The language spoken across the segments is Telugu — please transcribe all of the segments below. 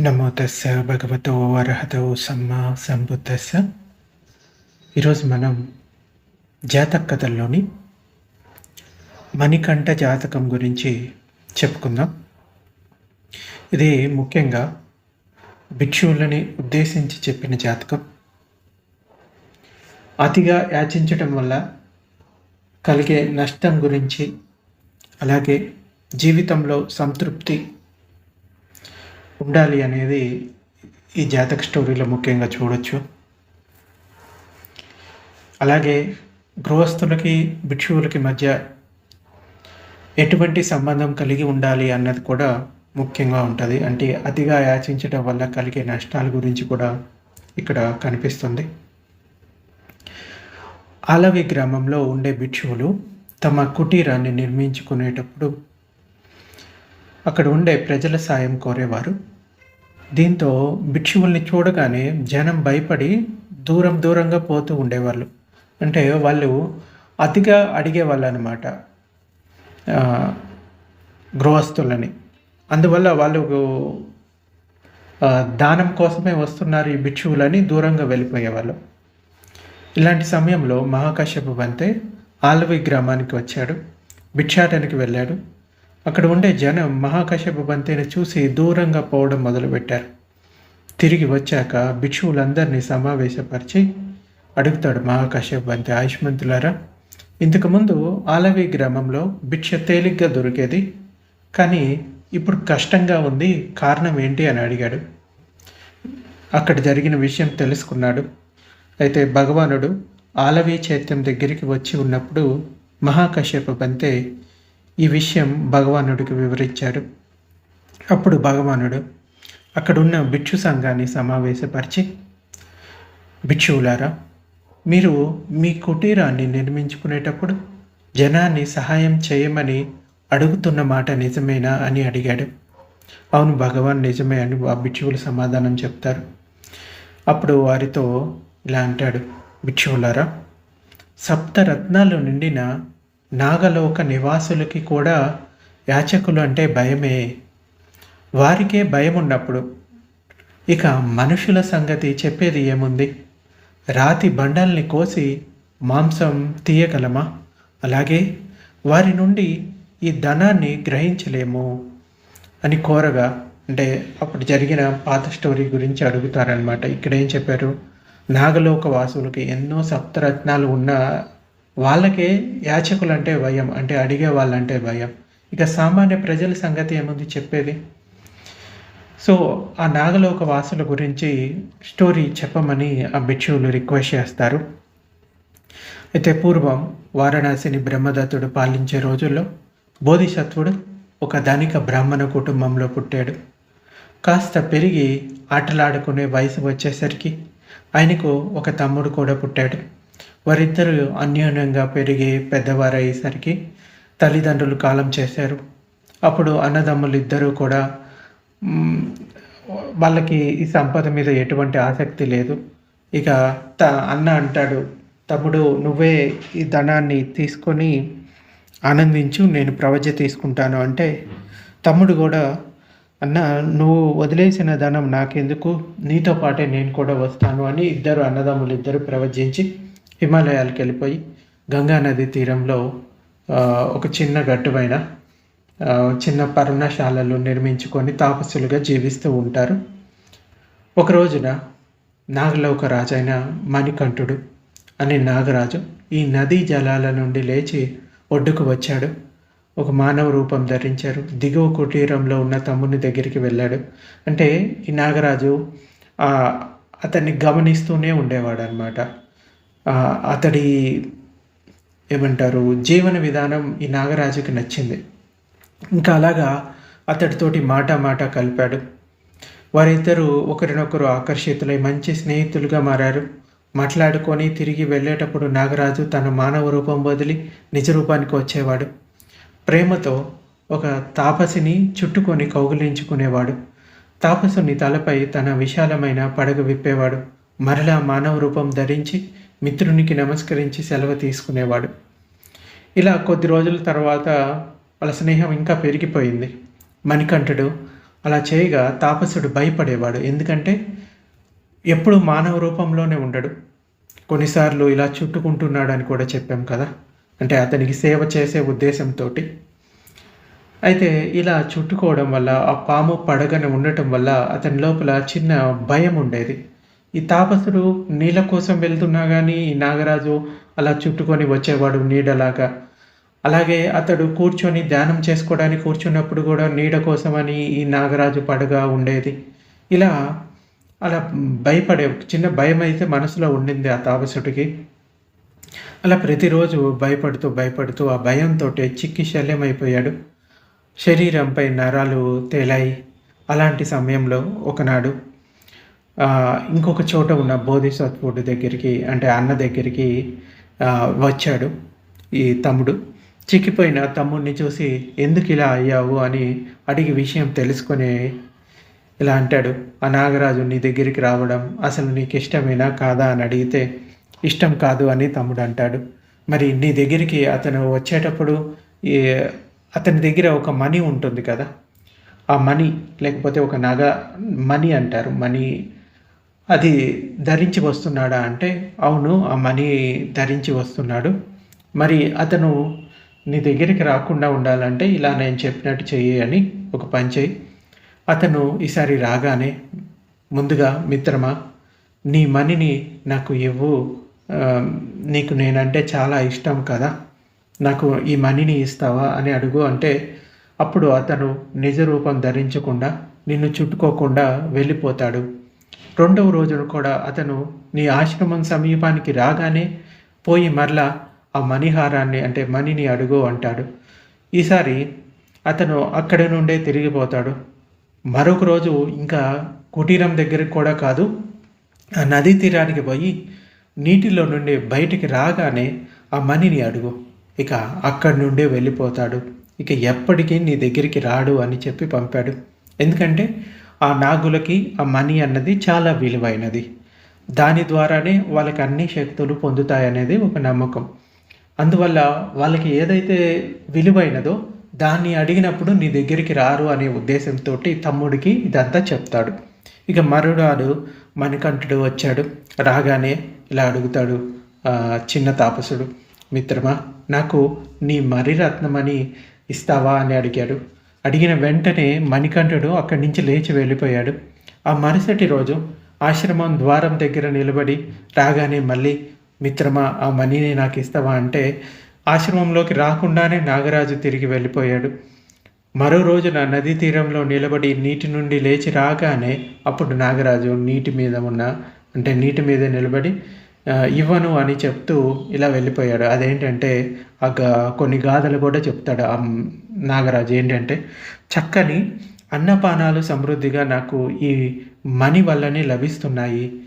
నమో తస్స భగవతో అర్హతో సమ్మా సంబుద్ధస్స ఈరోజు మనం జాతక కథల్లోని మణికంఠ జాతకం గురించి చెప్పుకుందాం. ఇది ముఖ్యంగా భిక్షువులని ఉద్దేశించి చెప్పిన జాతకం. అతిగా యాచించటం వల్ల కలిగే నష్టం గురించి అలాగే జీవితంలో సంతృప్తి ఉండాలి అనేది ఈ జాతక స్టోరీలో ముఖ్యంగా చూడొచ్చు. అలాగే గృహస్థులకి భిక్షువులకి మధ్య ఎటువంటి సంబంధం కలిగి ఉండాలి అన్నది కూడా ముఖ్యంగా ఉంటుంది. అంటే అతిగా యాచించడం వల్ల కలిగే నష్టాల గురించి కూడా ఇక్కడ కనిపిస్తుంది. ఆలవి గ్రామంలో ఉండే భిక్షువులు తమ కుటీరాన్ని నిర్మించుకునేటప్పుడు అక్కడ ఉండే ప్రజల సాయం కోరేవారు. దీంతో భిక్షువుల్ని చూడగానే జనం భయపడి దూరం దూరంగా పోతూ ఉండేవాళ్ళు. అంటే వాళ్ళు అతిగా అడిగేవాళ్ళు అనమాట గృహస్థులని. అందువల్ల వాళ్ళు దానం కోసమే వస్తున్నారు ఈ భిక్షువులని దూరంగా వెళ్ళిపోయేవాళ్ళు. ఇలాంటి సమయంలో మహాకాశ్యపు బంతే ఆలవి గ్రామానికి వచ్చాడు భిక్షాటనికి వెళ్ళాడు. అక్కడ ఉండే జనం మహాకశ్యప బంతిని చూసి దూరంగా పోవడం మొదలుపెట్టారు. తిరిగి వచ్చాక భిక్షువులందరినీ సమావేశపరిచి అడుగుతాడు మహాకశ్యప బంతి ఆయుష్మంతులారా ఇంతకుముందు ఆలవి గ్రామంలో భిక్ష తేలిగ్గా దొరికేది. కానీ ఇప్పుడు కష్టంగా ఉంది కారణం ఏంటి? అని అడిగాడు. అక్కడ జరిగిన విషయం తెలుసుకున్నాడు. అయితే భగవానుడు ఆలవి చైత్యం దగ్గరికి వచ్చి ఉన్నప్పుడు మహాకశ్యప బంతే ఈ విషయం భగవానుడికి వివరించాడు. అప్పుడు భగవానుడు అక్కడున్న భిక్షు సంఘాన్ని సమావేశపరిచి భిక్షువులారా మీరు మీ కుటీరాన్ని నిర్మించుకునేటప్పుడు జనాన్ని సహాయం చేయమని అడుగుతున్న మాట నిజమేనా? అని అడిగాడు. అవును భగవాన్ నిజమే అని ఆ భిక్షువులు సమాధానం చెప్తారు. అప్పుడు వారితో ఇలా అంటాడు. భిక్షువులారా సప్త రత్నాలు నిండిన నాగలోక నివాసులకి కూడా యాచకులు అంటే భయమే. వారికే భయం ఉన్నప్పుడు ఇక మనుషుల సంగతి చెప్పేది ఏముంది? రాతి బండల్ని కోసి మాంసం తీయగలమా? అలాగే వారి నుండి ఈ ధనాన్ని గ్రహించలేము అని కోరగా అంటే అప్పుడు జరిగిన పాత స్టోరీ గురించి అడుగుతారనమాట ఇక్కడ ఏం చెప్పారు? నాగలోక వాసులకి ఎన్నో సప్తరత్నాలు ఉన్న వాళ్ళకే యాచకులు అంటే భయం అంటే అడిగే వాళ్ళంటే భయం. ఇక సామాన్య ప్రజల సంగతి ఏముంది చెప్పేది? సో ఆ నాగలోక వాసుల గురించి స్టోరీ చెప్పమని ఆ భిక్షువులు రిక్వెస్ట్ చేస్తారు. అయితే పూర్వం వారణాసిని బ్రహ్మదత్తుడు పాలించే రోజుల్లో బోధిసత్వుడు ఒక ధనిక బ్రాహ్మణ కుటుంబంలో పుట్టాడు. కాస్త పెరిగి ఆటలాడుకునే వయసు వచ్చేసరికి ఆయనకు ఒక తమ్ముడు కూడా పుట్టాడు. వారిద్దరూ అన్యోన్యంగా పెరిగి పెద్దవారయ్యేసరికి తల్లిదండ్రులు కాలం చేశారు. అప్పుడు అన్నదమ్ములు ఇద్దరూ కూడా వాళ్ళకి ఈ సంపద మీద ఎటువంటి ఆసక్తి లేదు. ఇక త అన్న అంటాడు తమ్ముడు నువ్వే ఈ ధనాన్ని తీసుకొని ఆనందించు నేను ప్రవజ తీసుకుంటాను. అంటే తమ్ముడు కూడా అన్న నువ్వు వదిలేసిన ధనం నాకెందుకు? నీతో పాటే నేను కూడా వస్తాను అని ఇద్దరు అన్నదమ్ములు ఇద్దరు ప్రవచించి హిమాలయాలకు వెళ్ళిపోయి గంగా నది తీరంలో ఒక చిన్న గట్టు పైన చిన్న పర్ణశాలలు నిర్మించుకొని తాపస్సులుగా జీవిస్తూ ఉంటారు. ఒక రోజున నాగలోక రాజైన మణికంఠుడు అనే నాగరాజు ఈ నదీ జలాల నుండి లేచి ఒడ్డుకు వచ్చాడు. ఒక మానవ రూపం ధరించారు. దిగువ కుటీరంలో ఉన్న తమ్ముని దగ్గరికి వెళ్ళాడు. అంటే ఈ నాగరాజు అతన్ని గమనిస్తూనే ఉండేవాడు అనమాట అతడి ఏమంటారు జీవన విధానం ఈ నాగరాజుకి నచ్చింది. ఇంకా అలాగా అతడితోటి మాట మాట కలిపాడు. వారిద్దరూ ఒకరినొకరు ఆకర్షితులై మంచి స్నేహితులుగా మారారు. మాట్లాడుకొని తిరిగి వెళ్ళేటప్పుడు నాగరాజు తన మానవ రూపం వదిలి నిజ రూపానికి వచ్చేవాడు. ప్రేమతో ఒక తాపసిని చుట్టుకొని కౌగిలించుకునేవాడు. తాపసుని తలపై తన విశాలమైన పడగ విప్పేవాడు. మరలా మానవ రూపం ధరించి మిత్రునికి నమస్కరించి సెలవు తీసుకునేవాడు. ఇలా కొద్ది రోజుల తర్వాత వాళ్ళ స్నేహం ఇంకా పెరిగిపోయింది. మణికంఠుడు అలా చేయగా తాపసుడు భయపడేవాడు. ఎందుకంటే ఎప్పుడు మానవ రూపంలోనే ఉండడు. కొన్నిసార్లు ఇలా చుట్టుకుంటున్నాడు అని కూడా చెప్పాం కదా. అంటే అతనికి సేవ చేసే ఉద్దేశంతో అయితే ఇలా చుట్టుకోవడం వల్ల ఆ పాము పడగన ఉండటం వల్ల అతని లోపల చిన్న భయం ఉండేది. ఈ తాపసుడు నీళ్ళ కోసం వెళ్తున్నా కానీ ఈ నాగరాజు అలా చుట్టుకొని వచ్చేవాడు నీడలాగా. అలాగే అతడు కూర్చొని ధ్యానం చేసుకోవడానికి కూర్చున్నప్పుడు కూడా నీడ కోసమని ఈ నాగరాజు పడగా ఉండేది. ఇలా అలా భయపడే చిన్న భయం అయితే మనసులో ఉండింది ఆ తాపసుడికి. అలా ప్రతిరోజు భయపడుతూ భయపడుతూ ఆ భయంతో చిక్కి శల్యమైపోయాడు. శరీరంపై నరాలు తేలాయి. అలాంటి సమయంలో ఒకనాడు ఇంకొక చోట ఉన్న బోధిసత్వుడి దగ్గరికి అంటే అన్న దగ్గరికి వచ్చాడు ఈ తమ్ముడు. చిక్కిపోయిన తమ్ముడిని చూసి ఎందుకు ఇలా అయ్యావు? అని అడిగి విషయం తెలుసుకుని ఇలా అంటాడు. ఆ నాగరాజు నీ దగ్గరికి రావడం అసలు నీకు ఇష్టమేనా కాదా? అని అడిగితే ఇష్టం కాదు అని తమ్ముడు అంటాడు. మరి నీ దగ్గరికి అతను వచ్చేటప్పుడు అతని దగ్గర ఒక మనీ ఉంటుంది కదా? ఆ మనీ లేకపోతే ఒక నగ మనీ అంటారు. మనీ అది ధరించి వస్తున్నాడా అంటే అవును ఆ మనీ ధరించి వస్తున్నాడు. మరి అతను నీ దగ్గరికి రాకుండా ఉండాలంటే ఇలా నేను చెప్పినట్టు చెయ్యి అని ఒక పని చేయి అతను ఈసారి రాగానే ముందుగా మిత్రమా నీ మనీని నాకు ఇవ్వు నీకు నేనంటే చాలా ఇష్టం కదా నాకు ఈ మనీని ఇస్తావా అని అడుగు అంటే అప్పుడు అతను నిజ రూపం ధరించకుండా నిన్ను చుట్టుకోకుండా వెళ్ళిపోతాడు. రెండవ రోజున కూడా అతను నీ ఆశ్రమం సమీపానికి రాగానే పోయి మరలా ఆ మణిహారాన్ని అంటే మణిని అడుగు అంటాడు. ఈసారి అతను అక్కడి నుండే తిరిగిపోతాడు. మరొక రోజు ఇంకా కుటీరం దగ్గరికి కూడా కాదు ఆ నదీ తీరానికి పోయి నీటిలో నుండి బయటికి రాగానే ఆ మణిని అడుగు. ఇక అక్కడి నుండే వెళ్ళిపోతాడు. ఇక ఎప్పటికీ నీ దగ్గరికి రాడు అని చెప్పి పంపాడు. ఎందుకంటే ఆ నాగులకి ఆ మనీ అన్నది చాలా విలువైనది. దాని ద్వారానే వాళ్ళకి అన్ని శక్తులు పొందుతాయనేది ఒక నమ్మకం. అందువల్ల వాళ్ళకి ఏదైతే విలువైనదో దాన్ని అడిగినప్పుడు నీ దగ్గరికి రారు అనే ఉద్దేశంతో తమ్ముడికి ఇదంతా చెప్తాడు. ఇక మరునాడు మణికంఠుడు వచ్చాడు. రాగానే ఇలా అడుగుతాడు చిన్న తాపసుడు మిత్రమా నాకు నీ మరిరత్నమని ఇస్తావా? అని అడిగాడు. అడిగిన వెంటనే మణికంఠుడు అక్కడి నుంచి లేచి వెళ్ళిపోయాడు. ఆ మరుసటి రోజు ఆశ్రమం ద్వారం దగ్గర నిలబడి రాగానే మళ్ళీ మిత్రమా ఆ మనీని నాకు ఇస్తావా? అంటే ఆశ్రమంలోకి రాకుండానే నాగరాజు తిరిగి వెళ్ళిపోయాడు. మరో రోజున నదీ తీరంలో నిలబడి నీటి నుండి లేచి రాగానే అప్పుడు నాగరాజు నీటి మీద ఉన్న అంటే నీటి మీద నిలబడి ఇవ్వను అని చెప్తూ ఇలా వెళ్ళిపోయాడు. అదేంటంటే ఆ కొన్ని గాథలు కూడా చెప్తాడు ఆ నాగరాజు. ఏంటంటే చక్కని అన్నపానాలు సమృద్ధిగా నాకు ఈ మణి వల్లనే లభిస్తున్నాయి.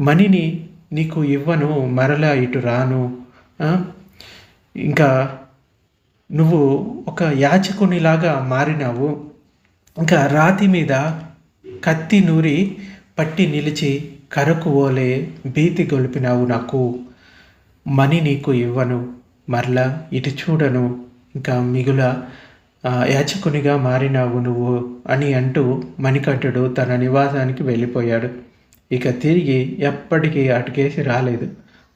మణిని నీకు ఇవ్వను మరలా ఇటు రాను. ఇంకా నువ్వు ఒక యాచకునిలాగా మారినావు. ఇంకా రాతి మీద కత్తి నూరి పట్టి నిలిచి కరకు ఓలే భీతి గొలిపినావు నాకు. మని నీకు ఇవ్వను మరలా ఇటు చూడను ఇంకా మిగుల యాచకునిగా మారినావు నువ్వు అని అంటూ మణికంఠుడు తన నివాసానికి వెళ్ళిపోయాడు. ఇక తిరిగి ఎప్పటికీ అటుకేసి రాలేదు.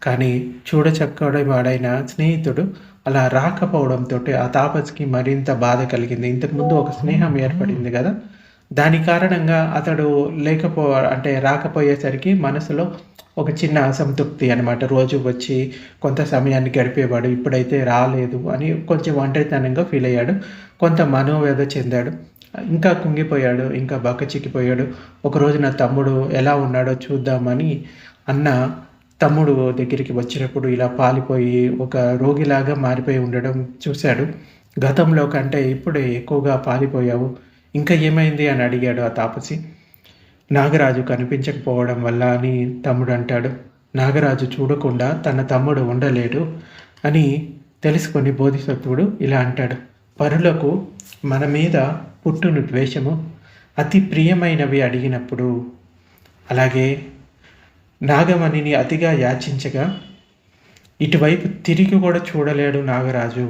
కానీ చూడచక్కడే వాడైన స్నేహితుడు అలా రాకపోవడంతో ఆ తాపస్కి మరింత బాధ కలిగింది. ఇంతకుముందు ఒక స్నేహం ఏర్పడింది కదా? దాని కారణంగా అతడు లేకపో అంటే రాకపోయేసరికి మనసులో ఒక చిన్న అసంతృప్తి అనమాట రోజు వచ్చి కొంత సమయాన్ని గడిపేవాడు ఇప్పుడైతే రాలేదు అని కొంచెం ఒంటరితనంగా ఫీల్ అయ్యాడు. కొంత మనోవేద చెందాడు. ఇంకా కుంగిపోయాడు ఇంకా బక్క చిక్కిపోయాడు. ఒకరోజు నా తమ్ముడు ఎలా ఉన్నాడో చూద్దామని అన్న తమ్ముడు దగ్గరికి వచ్చినప్పుడు ఇలా పాలిపోయి ఒక రోగిలాగా మారిపోయి ఉండడం చూశాడు. గతంలో కంటే ఇప్పుడే ఎక్కువగా పాలిపోయావు. ఇంకా ఏమైంది అని అడిగాడు ఆ తాపసి. నాగరాజు కనిపించకపోవడం వల్ల అని తమ్ముడు అంటాడు. నాగరాజు చూడకుండా తన తమ్ముడు ఉండలేడు అని తెలుసుకొని బోధిసత్వుడు ఇలా అంటాడు. పరులకు మన మీద పుట్టును ద్వేషము అతి ప్రియమైనవి అడిగినప్పుడు అలాగే నాగమణిని అతిగా యాచించగా ఇటువైపు తిరిగి కూడా చూడలేడు నాగరాజు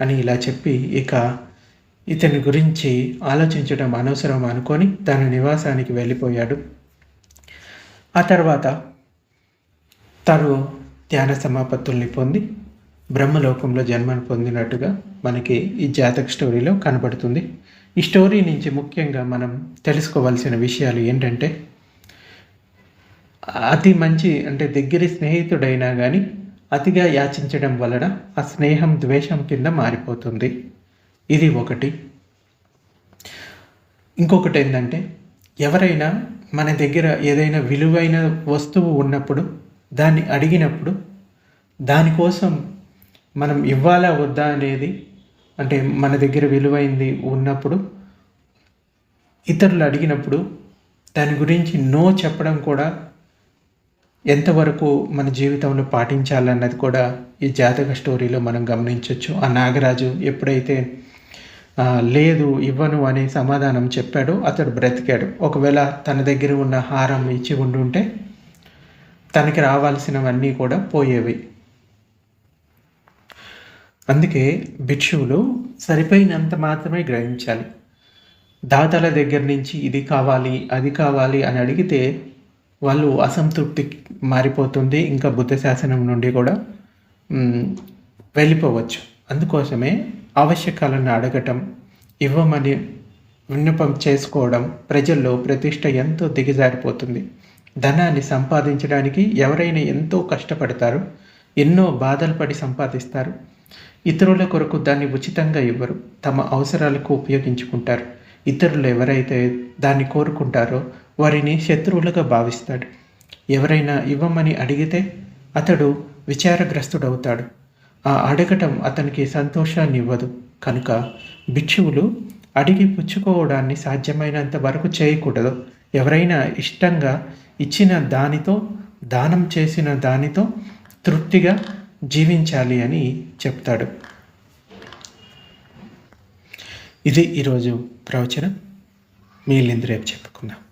అని ఇలా చెప్పి ఇక ఇతని గురించి ఆలోచించడం అనవసరం అనుకొని తన నివాసానికి వెళ్ళిపోయాడు. ఆ తర్వాత తను ధ్యాన సమాపత్తుల్ని పొంది బ్రహ్మలోకంలో జన్మను పొందినట్టుగా మనకి ఈ జాతక స్టోరీలో కనబడుతుంది. ఈ స్టోరీ నుంచి ముఖ్యంగా మనం తెలుసుకోవాల్సిన విషయాలు ఏంటంటే అతి మంచి అంటే దగ్గర స్నేహితుడైనా కానీ అతిగా యాచించడం వలన ఆ స్నేహం ద్వేషం కింద మారిపోతుంది. ఇది ఒకటి. ఇంకొకటి ఏంటంటే ఎవరైనా మన దగ్గర ఏదైనా విలువైన వస్తువు ఉన్నప్పుడు దాన్ని అడిగినప్పుడు దానికోసం మనం ఇవ్వాలా వద్దా అనేది అంటే మన దగ్గర విలువైంది ఉన్నప్పుడు ఇతరులు అడిగినప్పుడు దాని గురించి నో చెప్పడం కూడా ఎంతవరకు మన జీవితంలో పాటించాలన్నది కూడా ఈ జాతక స్టోరీలో మనం గమనించవచ్చు ఆ నాగరాజు ఎప్పుడైతే లేదు ఇవ్వను అనే సమాధానం చెప్పాడు. అతడు బ్రతికాడు. ఒకవేళ తన దగ్గర ఉన్న హారం ఇచ్చి ఉండుంటే తనకి రావాల్సినవన్నీ కూడా పోయేవి. అందుకే భిక్షువులు సరిపోయినంత మాత్రమే గ్రహించాలి. దాతల దగ్గర నుంచి ఇది కావాలి అది కావాలి అని అడిగితే వాళ్ళు అసంతృప్తి మారిపోతుంది. ఇంకా బుద్ధ శాసనం నుండి కూడా వెళ్ళిపోవచ్చు. అందుకోసమే ఆవశ్యకాలను అడగటం ఇవ్వమని విన్నపం చేసుకోవడం ప్రజల్లో ప్రతిష్ట ఎంతో దిగజారిపోతుంది. ధనాన్ని సంపాదించడానికి ఎవరైనా ఎంతో కష్టపడతారు ఎన్నో బాధలు పడి సంపాదిస్తారు. ఇతరుల కొరకు దాన్ని ఉచితంగా ఇవ్వరు తమ అవసరాలకు ఉపయోగించుకుంటారు. ఇతరులు ఎవరైతే దాన్ని కోరుకుంటారో వారిని శత్రువులుగా భావిస్తాడు. ఎవరైనా ఇవ్వమని అడిగితే అతడు విచారగ్రస్తుడవుతాడు. ఆ అడగటం అతనికి సంతోషాన్ని ఇవ్వదు కనుక భిక్షువులు అడిగి పుచ్చుకోవడాన్ని సాధ్యమైనంత వరకు చేయకూడదు. ఎవరైనా ఇష్టంగా ఇచ్చిన దానితో దానం చేసిన దానితో తృప్తిగా జీవించాలి అని చెప్తాడు. ఇది ఈరోజు ప్రవచనం. మీ రేపు చెప్పుకుందాం.